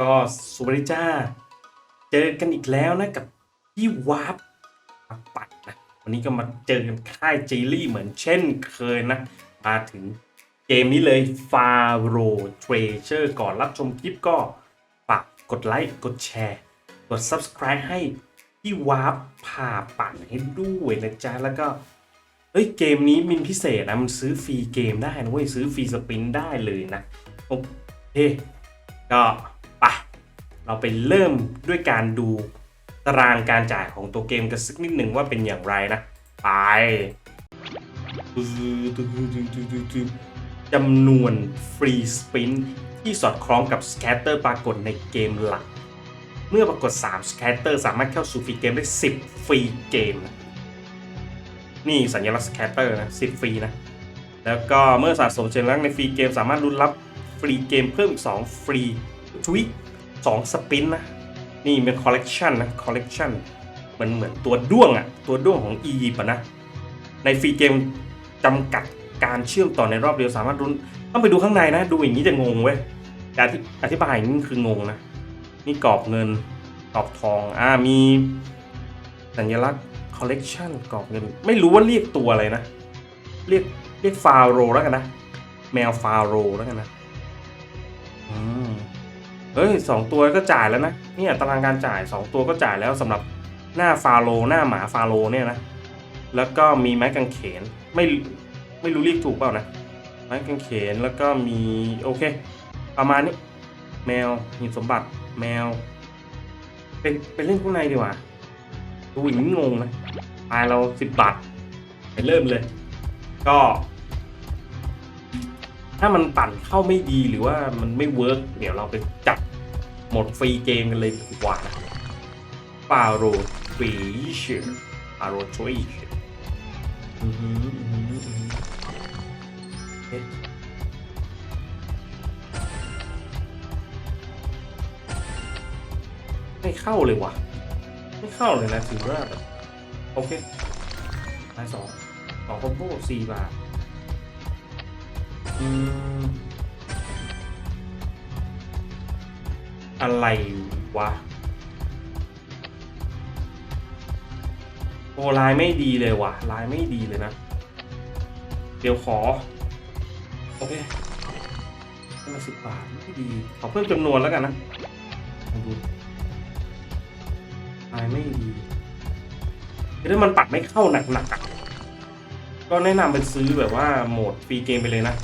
ก็สวัสดีจ้า เจอกันอีกแล้วนะกับพี่วาร์ปปัดนะ วันนี้ก็มาเจอกันค่ายเจลลี่เหมือนเช่นเคยนะ มาถึงเกมนี้เลย f a r o Treasure ก่อนรับชมคลิปก็ฝากกดไลค์ กดแชร์ กด Subscribe ให้พี่วาร์ปพาปั่นให้ด้วยนะจ๊ะ แล้วก็เฮ้ยเกมนี้มินพิเศษนะ มันซื้อฟรีเกมได้นะเว้ยซื้อฟรีสปินได้เลยนะ โอเคก็ เราไปเริ่มด้วยการดูตารางการจ่ายของตัวเกมกันสักนิดหนึ่งว่าเป็นอย่างไรนะ ไปจำนวนฟรีสปินที่สอดคล้องกับสแคตเตอร์ปรากฏในเกมหลัก เมื่อปรากฏ3สแคตเตอร์สามารถเข้าสู่ฟรีเกมได้ 10 ฟรีเกม นี่สัญลักษณ์สแคตเตอร์นะ10 ฟรีนะ แล้วก็เมื่อสะสมสัญลักในฟรีเกมสามารถลุ้นรับฟรีเกมเพิ่มอีก2ฟรีทวิ สองสปินนะ นี่เป็นคอลเลกชันนะคอลเลกชันมันเหมือนตัวด้วงอะตัวด้วงของอียิปต์อะนะ ในฟรีเกมจำกัดการเชื่อมต่อในรอบเดียวสามารถรุนต้องไปดูข้างในนะ ดูอย่างนี้จะงงเว้ยแต่อธิอธิบายอย่างนี้คืองงนะ นี่กรอบเงินกรอบทองอ่ามีสัญลักษณ์คอลเลกชันกรอบเงิน ไม่รู้ว่าเรียกตัวอะไรนะ เรียกเรียกฟาโรแล้วกันนะ แมวฟาโรแล้วกันนะ เฮ้ยสองตัวก็จ่ายแล้วนะเนี่ยตารางการจ่ายสองตัวก็จ่ายแล้วสำหรับหน้าฟาโรหน้าหมาฟาโรเนี่ยนะแล้วก็มีไม้กางเขนไม่ไม่รู้เรียกถูกเปล่านะไม้กางเขนแล้วก็มีโอเค ประมาณนี้ แมวหินสมบัติแมวเป็นเป็นเล่นข้างในดีกว่าดูอย่างนี้งงนะปลายเราสิบบาทไปเริ่มเลย ก็ ถ้ามันปั่นเข้าไม่ดีหรือว่ามันไม่เวิร์กเดี๋ยวเราไปจับ หมดฟรีเกมกันเลยดีกว่านะฟาโรฟีชฟาโรทรีชอือหืออือหืออือหือเอ๊ะไม่เข้าเลยว่ะ ไม่เข้าเลยนะถือว่าโอเคมาสองสองคอมโบสี่บาท อืม อะไรวะโอ้ลายไม่ดีเลยว่ะลายไม่ดีเลยนะ เดี๋ยวขอ โอเคให้มาสิบบาทไม่ดี ขอเพิ่มจำนวนแล้วกันนะลองดูลายไม่ดีคือถ้ามันปัดไม่เข้าหนักๆก็แนะนำเป็นซื้อแบบว่าโหมดฟรีเกมไปเลยนะ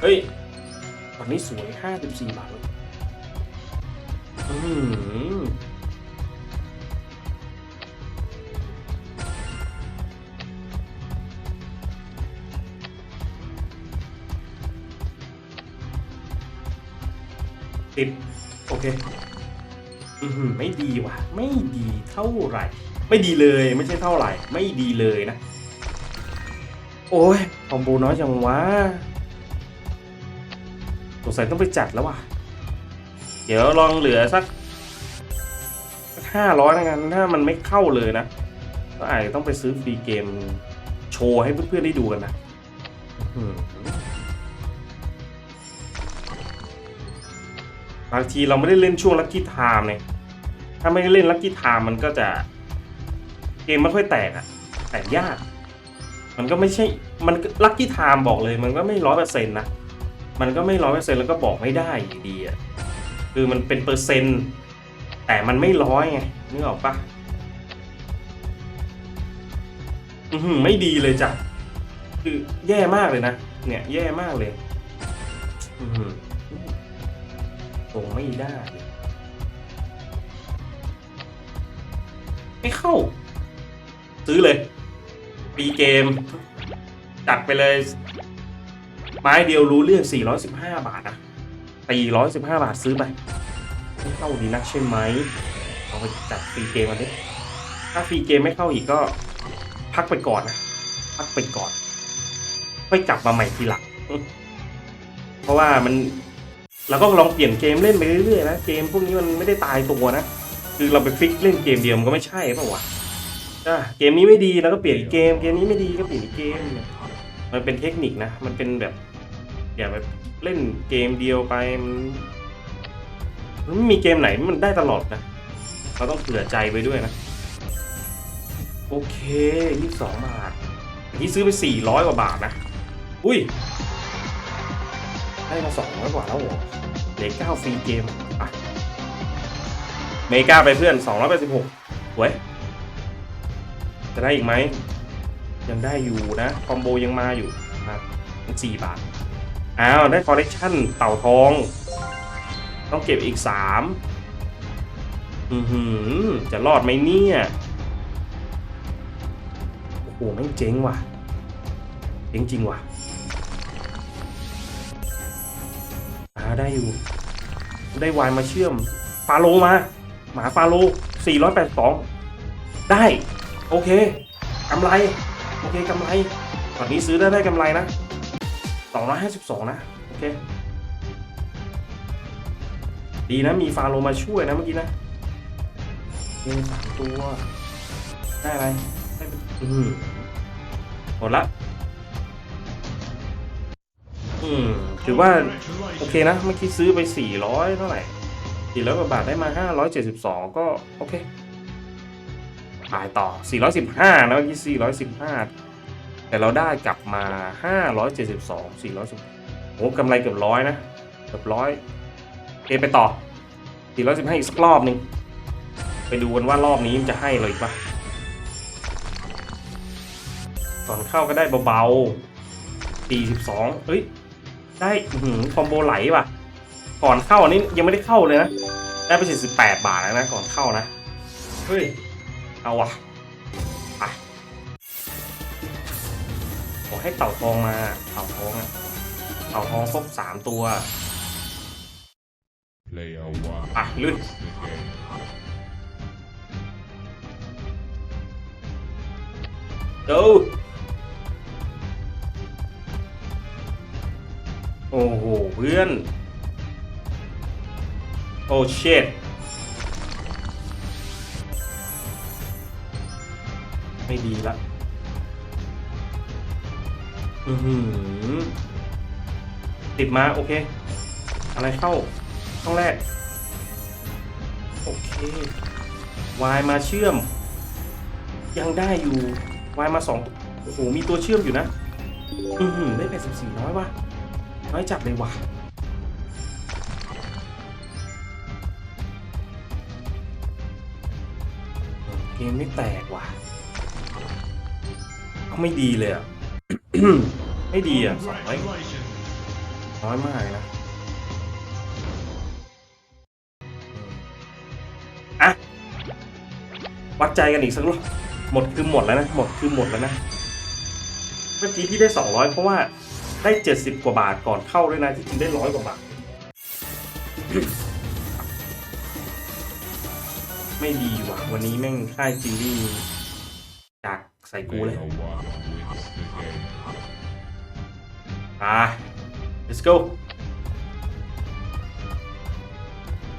เฮ้ยตอนนี้สวยห้าสิบสี่บาทเลย ติด โอเค อือหือไม่ดีว่ะ ไม่ดีเท่าไหร่ ไม่ดีเลยไม่ใช่เท่าไหร่ ไม่ดีเลยนะ โอ้ยคอมโบน้อยจังวะสงสัยต้องไปจัดแล้วว่ะ ดี๋ยวลองเหลือสักห้าร้อยแล้วกันถ้ามันไม่เข้าเลยนะ ก็อาจจะต้องไปซื้อฟรีเกมโชว์ให้เพื่อนๆได้ดูกันนะบางทีเราไม่ได้เล่นช่วงลั c กี้ไทม์เนี่ย ถ้าไม่ได้เล่นลั c กี้ไทม์มันก็จะ เกมไม่ค่อยแตกอะแตกยาก มันก็ไม่ใช่ มันลั c กี้ไทม์บอกเลย มันก็ไม่ร้อยเปอร์เซ็นต์นะ มันก็ไม่ร้อยเปอร์เซ็นต์แล้วก็บอกไม่ได้อยู่ดีอะ คือมันเป็นเปอร์เซ็นต์ แต่มันไม่ร้อยไงนึกออกปะอือหือไม่ดีเลยจ้ะ คือแย่มากเลยนะ เนี่ยแย่มากเลย อือหือตรงไม่ได้ ไม่เข้า ซื้อเลยปีเกม จัดไปเลย ไม้เดียวรู้เรื่อง 415 บาทนะ 415บาทซื้อไปไม่เข้าดีนักใช่ไหมเอาไปจัดฟรีเกมมาดิถ้าฟรีเกมไม่เข้าอีกก็ พักไปก่อนนะพักไปก่อนค่อยกลับมาใหม่ทีหลังเพราะว่ามันเราก็ลองเปลี่ยนเกมเล่นไปเรื่อยๆนะเกมพวกนี้มันไม่ได้ตายตัวนะคือเราไปฟิกเล่นเกมเดียวมันก็ไม่ใช่ป่าวะเกมนี้ไม่ดีเราก็เปลี่ยนเกม เกมนี้ไม่ดีก็เปลี่ยนเกมมันเป็นเทคนิคนะ มันเป็นแบบ อย่าแบบเล่นเกมเดียวไปมันมันไม่มีเกมไหนมันได้ตลอดนะ เราต้องเผื่อใจไว้ด้วยนะ โอเคยี่สิบสองบาทอันนี้ซื้อไปสี่ร้อยกว่าบาทนะ อุ้ย ได้มาสองร้อยกว่าแล้วเหรอเหลือเก้าฟรีเกมอะเมกาไปเพื่อนสองร้อยแปดสิบหกเว้ยจะได้อีกไหม ยังได้อยู่นะ คอมโบยังมาอยู่ครับสี่บาท อ้าว ได้คอลเลกชันเต่าทอง ต้องเก็บอีกสามอือหือ จะรอดไหมเนี่ย โอ้โหแม่งเจ๊งว่ะ เจ๊งจริงว่ะอาได้อยู่ ได้วายมาเชื่อม ฟาโลมา หมาฟาโล 482 ได้ โอเคกำไร โอเคกำไรตอนนี้ซื้อได้ได้กำไรนะ 252 นะ โอเค ดีนะ มีฟาโลมาช่วยนะเมื่อกี้นะเอสามตัว ได้อะไรได้เป็นอืมหมดละ อืม ถือว่า โอเคนะ เมื่อกี้ซื้อไป 400 เท่าไหร่400กว่าบาทได้มา 572 ก็ โอเคขายต่อ 415นะเมื่อกี้ 415 แต่เราได้กลับมา 572 410โอ้กำไรเกือบร้อยนะ เกือบร้อยโอไปต่อ 415 อีกสักรอบหนึ่งไปดูกันว่ารอบนี้มันจะให้เลยปะก่อนเข้าก็ได้เบาๆ 42เฮ้ย ได้หือคอมโบไหลว่ะก่อนเข้าอันนี้ยังไม่ได้เข้าเลยนะ ได้ไป 48 บาทแล้วนะ ก่อนเข้านะ เฮ้ย เอาว่ะ ให้เต่าทองมา เต่าทองอะเต่าทองครบสามตัว Player one. อะลื่น wins the game. ดูโอ้โหเพื่อน โอ้เชดไม่ดีละ อือหือติดมาโอเค อะไรเข้าช่องแรก โอเควายมาเชื่อม ยังได้อยู่วายมาสองโอ้โหมีตัวเชื่อมอยู่นะ อือหือได้แปดสิบสี่น้อยว่ะน้อยจับเลยว่ะเกมไม่แตกว่ะเอาไม่ดีเลยอะ ไม่ดีอะสองร้อย Congratulations. น้อยมากเลยนะอะวัดใจกันอีกสักรอบหมดคือหมดแล้วนะ หมดคือหมดแล้วนะ เมื่อกี้ที่ได้ 200 เพราะว่าได้ 70 กว่าบาทก่อนเข้าด้วยนะที่จริงได้ร้อยกว่าบาท ไม่ดีว่ะ วันนี้แม่งค่ายจิลลี่จากใส่กูเลย อะ let's go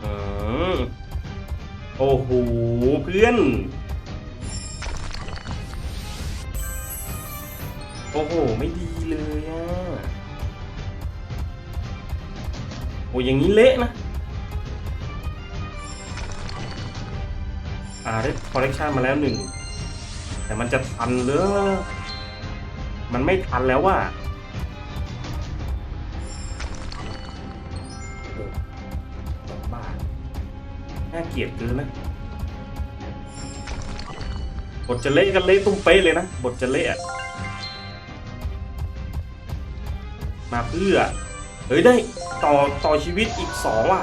อืมโอ้โห เพื่อน โอ้โห ไม่ดีเลยอะ โอ้อย่างนี้เละนะ อ่าได้คอลเลกชันมาแล้วหนึ่ง แต่มันจะทันหรือ มันไม่ทันแล้วว่ะ น่าเกลียดเกินนะบทจะเละกันเละตุ้มเป๊ะเลยนะบทจะเละอะมาเพื่อ เฮ้ยได้ต่อต่อชีวิตอีกสองว่ะ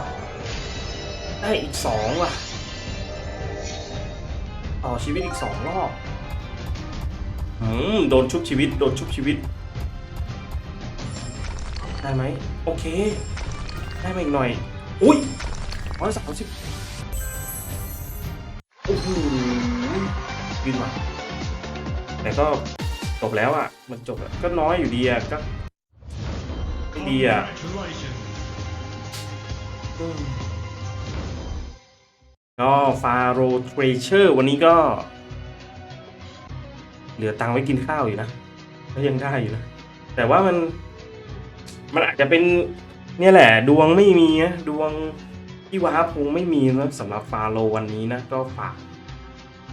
ได้อีกสองว่ะ ต่อชีวิตอีกสองรอบอืมโดนชุบชีวิต โดนชุบชีวิต ได้ไหมโอเค ได้มาอีกหน่อย อุ้ยร้อยสามสิบ ยืนมาแต่ก็จบแล้วอะ มันจบแล้วก็น้อยอยู่ดีอะก็ดีอะก็ฟาโรเทรเชอร์วันนี้ก็ เหลือตังไว้กินข้าวอยู่นะก็ยังได้อยู่นะ แต่ว่ามัน มันอาจจะเป็น เนี่ยแหละ ดวงไม่มีนะดวงพี่ว้าคงไม่มีนะสำหรับฟาโลวันนี้นะ ก็ฝาก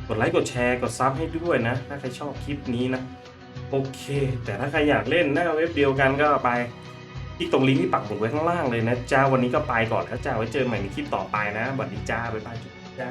กดไลค์กดแชร์กดซับให้ด้วยนะ ถ้าใครชอบคลิปนี้นะ โอเค แต่ถ้าใครอยากเล่นหน้าเว็บเดียวกันก็ไปที่ตรงลิงก์ที่ปักหมุดไว้ข้างล่างเลยนะจ้าวันนี้ก็ไปก่อนแล้วจ้าไว้เจอใหม่ในคลิปต่อไปนะสวัสดีจ้าบ๊ายบายจ้า